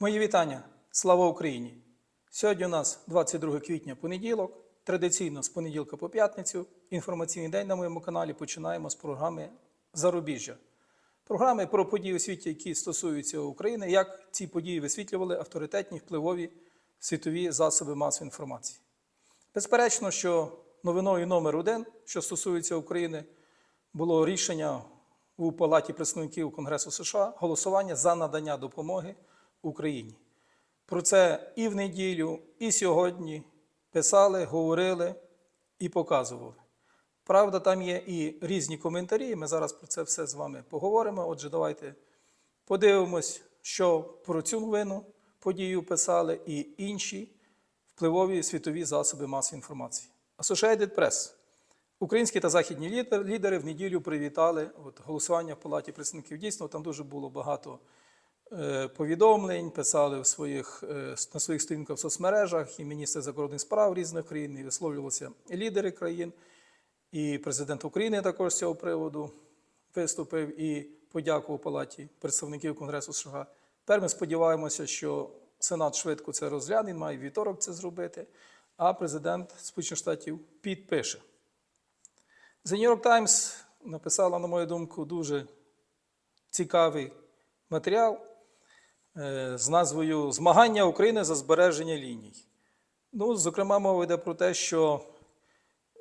Мої вітання. Слава Україні! Сьогодні у нас 22 квітня понеділок. Традиційно з понеділка по п'ятницю. Інформаційний день на моєму каналі починаємо з програми Зарубіжжя. Програми про події у світі, які стосуються України, як ці події висвітлювали авторитетні впливові світові засоби масової інформації. Безперечно, що новиною номер один, що стосується України, було рішення у Палаті представників Конгресу США голосування за надання допомоги Україні. Про це і в неділю, і сьогодні писали, говорили і показували. Правда, там є і різні коментарі. Ми зараз про це все з вами поговоримо. Отже, давайте подивимось, що про цю новину подію писали і інші впливові світові засоби масової інформації. Associated Press. Українські та західні лідери в неділю привітали от, голосування в Палаті представників. Дійсно, там дуже було багато повідомлень, писали в своїх, е, на своїх сторінках в соцмережах, і міністри закордонних справ різних країн, і висловлювалися і лідери країн, і президент України також з цього приводу виступив і подякував Палаті представників Конгресу США. Тепер ми сподіваємося, що Сенат швидко це розгляне, має вівторок це зробити, а президент Сполучених Штатів підпише. The New York Times написала, на мою думку, дуже цікавий матеріал е, з назвою Змагання України за збереження ліній. Ну, зокрема, мова йде про те, що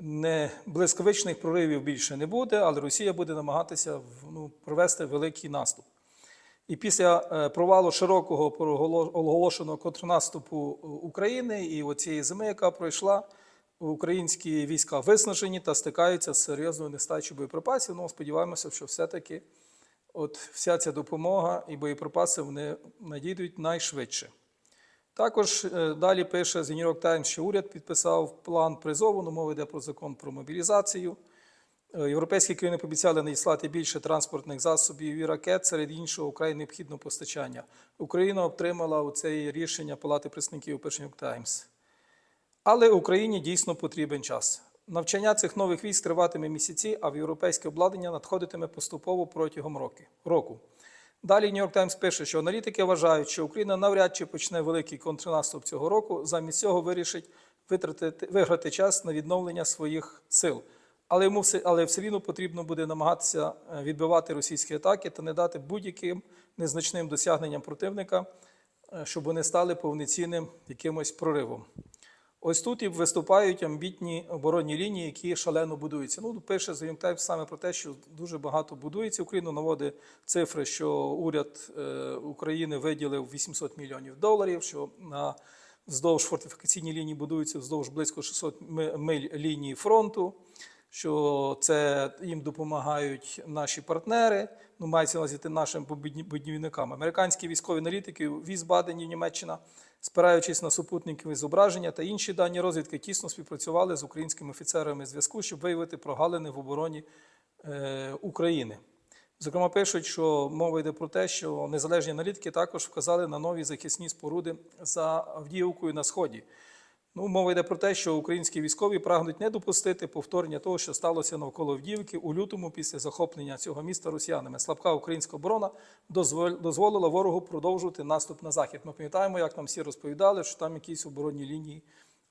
не блискавичних проривів більше не буде, але Росія буде намагатися ну, провести великий наступ. І після е, провалу широкого оголошеного контрнаступу України і оцієї зими, яка пройшла, українські війська виснажені та стикаються з серйозною нестачею боєприпасів. Ну, сподіваємося, що все-таки от вся ця допомога і боєприпаси вони надійдуть найшвидше. Також е, далі пише The New York Times, що уряд підписав план призову, ну, мова йде про закон про мобілізацію. Е, Європейські країни пообіцяли надіслати більше транспортних засобів і ракет, серед іншого вкрай необхідного постачання. Україна отримала це рішення Палати представників York Times. Але Україні дійсно потрібен час. Навчання цих нових військ триватиме місяці, а в європейське обладнання надходитиме поступово протягом року. Далі York Times пише, що аналітики вважають, що Україна навряд чи почне великий контрнаступ цього року, замість цього вирішить витратити, виграти час на відновлення своїх сил. Але йому все, але все рівно потрібно буде намагатися е, відбивати російські атаки та не дати будь-яким незначним досягненням противника, е, щоб вони стали повноцінним якимось проривом. Ось тут і виступають амбітні оборонні лінії, які шалено будуються. Ну, пише Times саме про те, що дуже багато будується. Україну наводить цифри, що уряд е, України виділив 800 мільйонів доларів, що на вздовж фортифікаційні лінії будуються вздовж близько 600 миль лінії фронту, що це їм допомагають наші партнери. Ну, мається на увазі нашим будівникам. Американські військові аналітики в Візбадені, Німеччина, спираючись на супутникові зображення та інші дані розвідки, тісно співпрацювали з українськими офіцерами зв'язку, щоб виявити прогалини в обороні е, України. Зокрема, пишуть, що мова йде про те, що незалежні аналітики також вказали на нові захисні споруди за Авдіївкою на сході. Ну, мова йде про те, що українські військові прагнуть не допустити повторення того, що сталося навколо Авдіївки у лютому після захоплення цього міста росіянами. Слабка українська оборона дозволила ворогу продовжувати наступ на захід. Ми пам'ятаємо, як нам всі розповідали, що там якісь оборонні лінії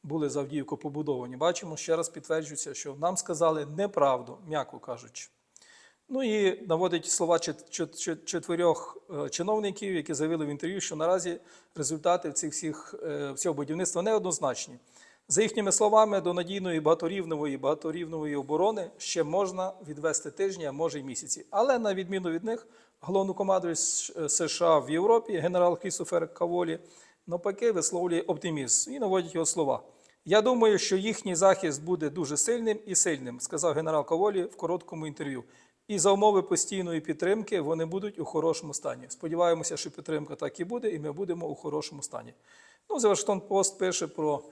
були за Авдіївку побудовані. Бачимо, ще раз підтверджується, що нам сказали неправду, м'яко кажучи. Ну і наводить слова четвірьох е, чиновників, які заявили в інтерв'ю, що наразі результати цих всіх е, всього будівництва неоднозначні. За їхніми словами, до надійної багаторівневої багаторівневої оборони ще можна відвести тижні, а може й місяці. Але на відміну від них, головнокомандуючий С- США в Європі, генерал Крістофер Каволі, навпаки, висловлює оптимізм і наводить його слова. Я думаю, що їхній захист буде дуже сильним і сильним, сказав генерал Каволі в короткому інтерв'ю. І за умови постійної підтримки вони будуть у хорошому стані. Сподіваємося, що підтримка так і буде, і ми будемо у хорошому стані. Ну, The Washington Post пише про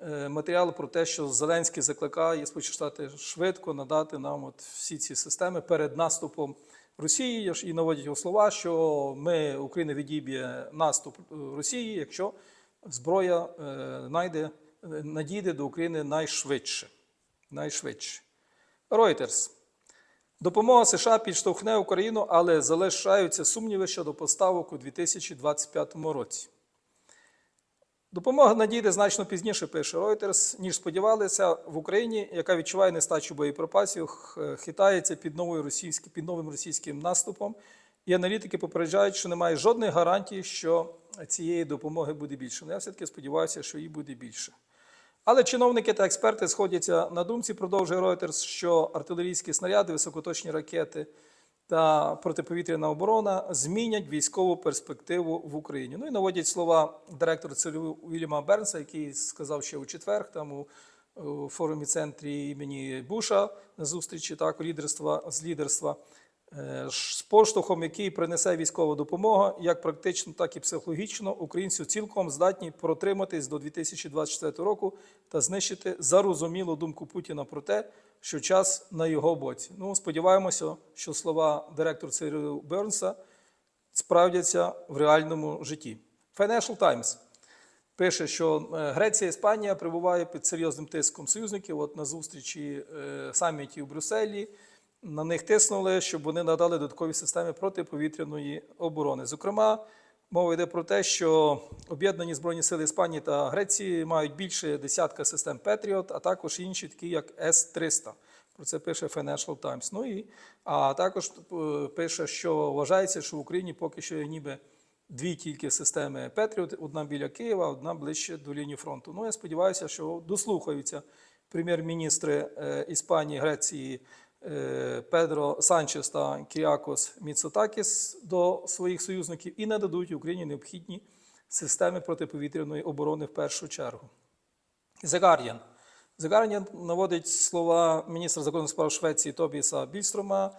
е, матеріал про те, що Зеленський закликає Сполучені Штати швидко надати нам от всі ці системи перед наступом Росії і наводять його слова, що ми Україна відіб'є наступ Росії, якщо зброя е, найде, е, надійде до України найшвидше. найшвидше. Reuters. Допомога США підштовхне Україну, але залишаються сумніви щодо поставок у 2025 році. Допомога надійде значно пізніше, пише Reuters, ніж сподівалися в Україні, яка відчуває нестачу боєприпасів, хитається під, новою російським, під новим російським наступом. І аналітики попереджають, що немає жодних гарантій, що цієї допомоги буде більше. Ну, Я все-таки сподіваюся, що її буде більше. Але чиновники та експерти сходяться на думці, продовжує Reuters, що артилерійські снаряди, високоточні ракети та протиповітряна оборона змінять військову перспективу в Україні. Ну і наводять слова директора ЦРУ Вільяма Бернса, який сказав ще у четвер, там у, форумі центрі імені Буша на зустрічі так, лідерства з лідерства. Е, З поштовхом, який принесе військова допомога, як практично, так і психологічно, українці цілком здатні протриматись до 2024 року та знищити зарозумілу думку Путіна про те, що час на його боці. Ну, сподіваємося, що слова директора ЦРУ Бернса справдяться в реальному житті. Financial Times пише, що е, Греція і Іспанія перебуває під серйозним тиском союзників. От на зустрічі е, саміті у Брюсселі на них тиснули, щоб вони надали додаткові системи протиповітряної оборони. Зокрема, мова йде про те, що об'єднані збройні сили Іспанії та Греції мають більше десятка систем Петріот, а також інші, такі як С-300. Про це пише Financial Times. Ну і а також е, пише, що вважається, що в Україні поки що є ніби дві тільки системи Петріот, одна біля Києва, одна ближче до лінії фронту. Ну я сподіваюся, що дослухаються прем'єр-міністри е, Іспанії, Греції Педро Санчес та Кіріакос Міцотакіс до своїх союзників і нададуть Україні необхідні системи протиповітряної оборони в першу чергу. The Guardian наводить слова міністра закордонних справ Швеції Тобіса Більстрома,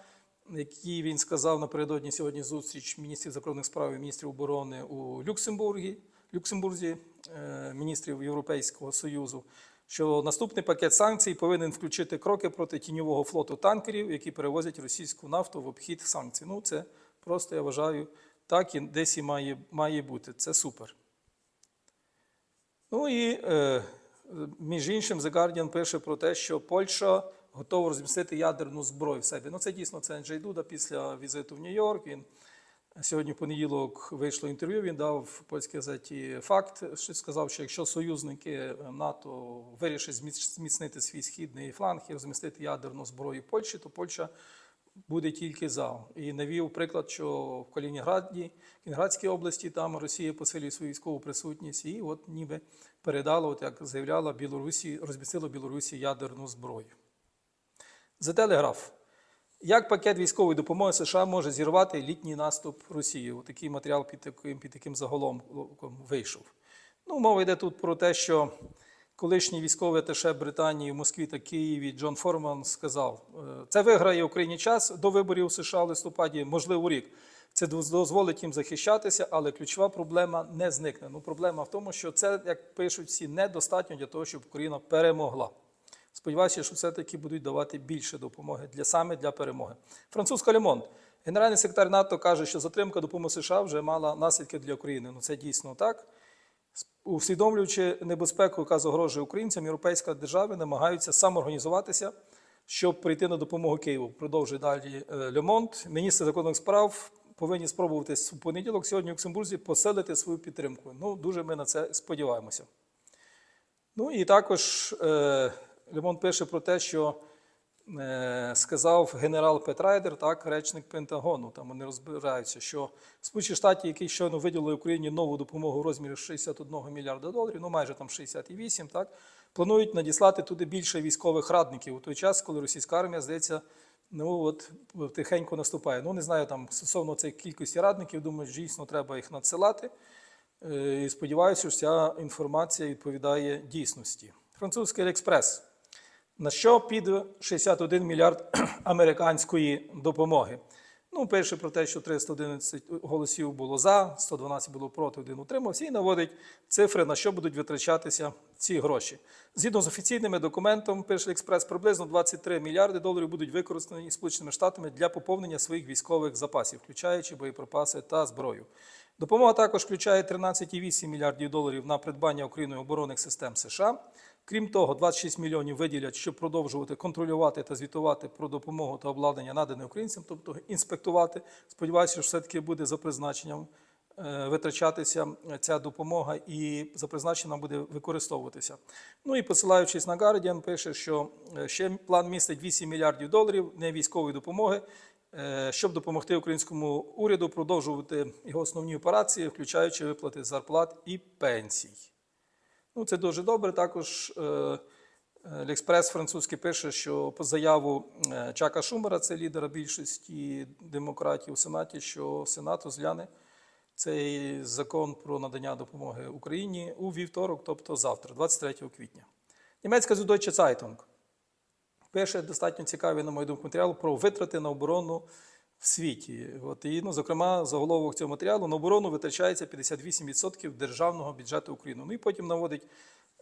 які він сказав напередодні сьогодні зустріч міністрів закордонних справ і міністрів оборони у Люксембургі, Люксембурзі, е, міністрів Європейського Союзу, що наступний пакет санкцій повинен включити кроки проти тіньового флоту танкерів, які перевозять російську нафту в обхід санкцій. Ну, це просто я вважаю так і десь і має, має бути. Це супер. Ну і е, між іншим, The Guardian пише про те, що Польща готова розмістити ядерну зброю в себе. Ну, це дійсно це Анджей Дуда після візиту в Нью-Йорк. Він сьогодні в понеділок вийшло інтерв'ю. Він дав в польській газеті факт, що сказав, що якщо союзники НАТО вирішать зміцнити свій східний фланг і розмістити ядерну зброю Польщі, то Польща буде тільки за. І навів приклад, що в Калінінграді, Калінінградській області там Росія посилює свою військову присутність, і от ніби передала, от як заявляла Білорусі, розмістила Білорусі ядерну зброю. За телеграф. Як пакет військової допомоги США може зірвати літній наступ Росії? От такий матеріал під таким, під таким заголовком вийшов. Ну, мова йде тут про те, що колишній військовий аташе Британії в Москві та Києві Джон Форман сказав: е, це виграє Україні час до виборів в США в листопаді, можливо, рік. Це дозволить їм захищатися, але ключова проблема не зникне. Ну, проблема в тому, що це, як пишуть всі, недостатньо для того, щоб Україна перемогла. Сподіваюся, що все-таки будуть давати більше допомоги для саме для перемоги. Французька Лемонт. Генеральний секретар НАТО каже, що затримка допомоги США вже мала наслідки для України. Ну це дійсно так. Усвідомлюючи небезпеку, яка загрожує українцям, європейські держави намагаються самоорганізуватися, щоб прийти на допомогу Києву. Продовжує далі е, Лемонт. Міністри законних справ повинні спробувати в понеділок сьогодні в Люксембурзі посилити свою підтримку. Ну, дуже ми на це сподіваємося. Ну і також е, Лемон пише про те, що е, сказав генерал Петрайдер, так, речник Пентагону. Там вони розбираються, що Сполучені Штати, які щойно виділили Україні нову допомогу в розмірі 61 мільярда доларів, ну майже там 68, так, планують надіслати туди більше військових радників у той час, коли російська армія, здається, ну от тихенько наступає. Ну не знаю там стосовно цієї кількості радників, думаю, дійсно треба їх надсилати. Е, І сподіваюся, що ця інформація відповідає дійсності. Французький експрес. На що піде 61 мільярд американської допомоги? Ну, перше про те, що 311 голосів було за, 112 було проти, один утримався, і наводить цифри, на що будуть витрачатися ці гроші. Згідно з офіційними документами, перший експрес приблизно 23 мільярди доларів будуть використані Сполученими Штатами для поповнення своїх військових запасів, включаючи боєприпаси та зброю. Допомога також включає 13,8 мільярдів доларів на придбання Україною оборонних систем США, Крім того, 26 мільйонів виділять, щоб продовжувати контролювати та звітувати про допомогу та обладнання надане українцям, тобто інспектувати. Сподіваюся, що все-таки буде за призначенням витрачатися ця допомога і за призначенням буде використовуватися. Ну і посилаючись на Guardian, пише, що е, ще план містить 8 мільярдів доларів не військової допомоги, е, щоб допомогти українському уряду продовжувати його основні операції, включаючи виплати зарплат і пенсій. Ну, це дуже добре. Також е, L'Express французький пише, що по заяву е, Чака Шумера, це лідера більшості демократів у Сенаті, що Сенат розгляне цей закон про надання допомоги Україні у вівторок, тобто завтра, 23 квітня. Німецька Süddeutsche Zeitung пише достатньо цікавий, на мою думку, матеріал про витрати на оборону в світі. От, і, ну, зокрема, заголовок цього матеріалу на оборону витрачається 58% державного бюджету України. Ну і потім наводить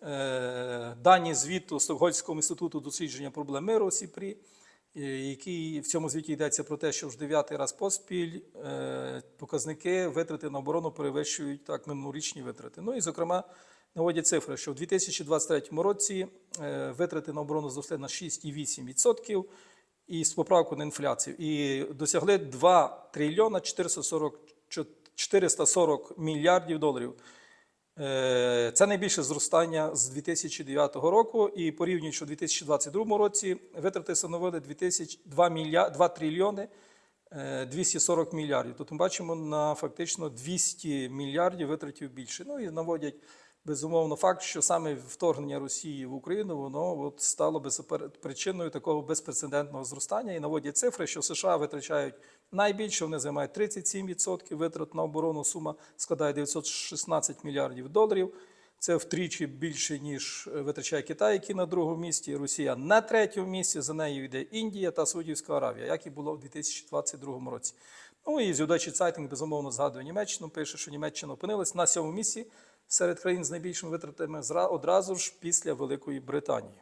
е, дані звіту Стокгольмського інституту дослідження проблем миру СІПРІ, який в цьому звіті йдеться про те, що вже дев'ятий раз поспіль е, показники витрати на оборону перевищують так минулорічні витрати. Ну і, зокрема, наводять цифри, що в 2023 році е, витрати на оборону зросли на 6,8% і з поправкою на інфляцію, і досягли 2 трильйона 440, 440 мільярдів доларів. Е, Це найбільше зростання з 2009 року, і порівнюючи у 2022 році витрати становили 2000 2, мільярд 2 трильйони 240 мільярдів. Тут ми бачимо на фактично 200 мільярдів витратів більше. Ну і наводять безумовно факт, що саме вторгнення Росії в Україну воно от стало причиною такого безпрецедентного зростання. І наводять цифри, що США витрачають найбільше, вони займають 37% витрат на оборону. Сума складає 916 мільярдів доларів. Це втричі більше, ніж е, витрачає Китай, який на другому місці, Росія на третьому місці, за нею йде Індія та Саудівська Аравія, як і було в 2022 році. Ну і Зюдачі Цайтинг, безумовно, згадує Німеччину, пише, що Німеччина опинилась на сьомому місці серед країн з найбільшими витратами одразу ж після Великої Британії.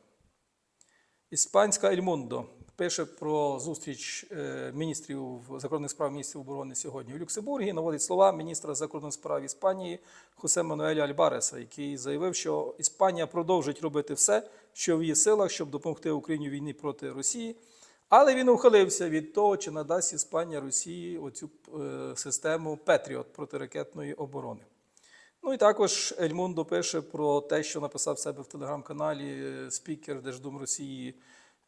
Іспанська Ель Мундо пише про зустріч е, міністрів закордонних справ міністрів оборони сьогодні у Люксембургі. Наводить слова міністра закордонних справ Іспанії Хосе Мануеля Альбареса, який заявив, що Іспанія продовжить робити все, що в її силах, щоб допомогти Україні в війні проти Росії. Але він ухилився від того, чи надасть Іспанія Росії оцю е, систему Петріот протиракетної оборони. Ну і також Ельмундо пише про те, що написав себе в телеграм-каналі е, спікер Держдум Росії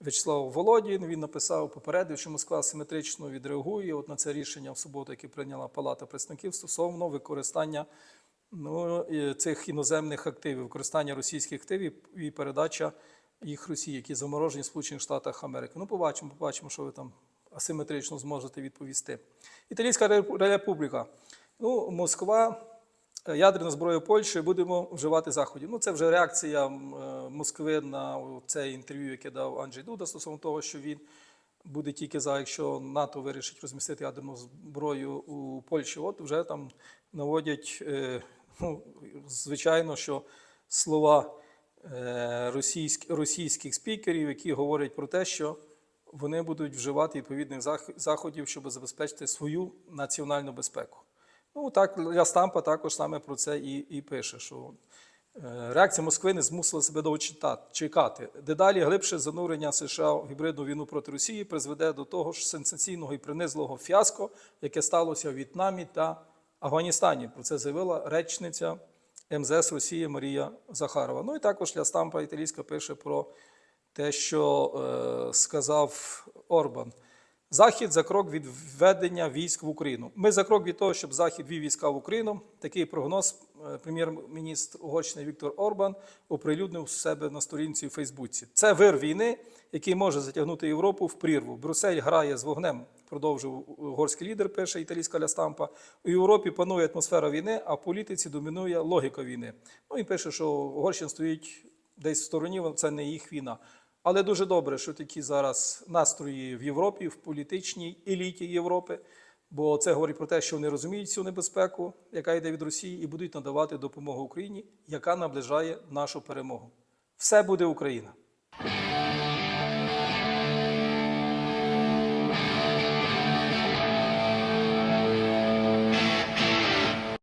В'ячеслав Володін. Він написав, попередив, що Москва симетрично відреагує от на це рішення в суботу, яке прийняла Палата представників стосовно використання ну, цих іноземних активів, використання російських активів і передача їх Росії, які заморожені в Сполучених Штатах Америки. Ну, побачимо, побачимо, що ви там асиметрично зможете відповісти. Італійська Реп- Республіка. Ну, Москва ядерну зброю Польщі будемо вживати заходів. Ну, це вже реакція е, Москви на це інтерв'ю, яке дав Анджей Дуда стосовно того, що він буде тільки за, якщо НАТО вирішить розмістити ядерну зброю у Польщі. От вже там наводять, е, ну, звичайно, що слова е, російськ, російських спікерів, які говорять про те, що вони будуть вживати відповідних зах- заходів, щоб забезпечити свою національну безпеку. Ну так, Ля Стампа також саме про це і, і пише, що е, реакція Москви не змусила себе довго читати- чекати. Дедалі глибше занурення США в гібридну війну проти Росії призведе до того ж сенсаційного і принизливого фіаско, яке сталося в В'єтнамі та Афганістані. Про це заявила речниця МЗС Росії Марія Захарова. Ну і також Ля Стампа італійська пише про те, що е, сказав Орбан. Захід за крок від введення військ в Україну. Ми за крок від того, щоб Захід вів війська в Україну. Такий прогноз е, прем'єр-міністр Угорщини Віктор Орбан оприлюднив себе на сторінці у Фейсбуці. Це вир війни, який може затягнути Європу в прірву. Брюссель грає з вогнем, продовжив угорський лідер, пише італійська лястампа. У Європі панує атмосфера війни, а в політиці домінує логіка війни. Ну і пише, що Угорщина стоїть десь в стороні, це не їх війна. Але дуже добре, що такі зараз настрої в Європі, в політичній еліті Європи, бо це говорить про те, що вони розуміють цю небезпеку, яка йде від Росії, і будуть надавати допомогу Україні, яка наближає нашу перемогу. Все буде Україна.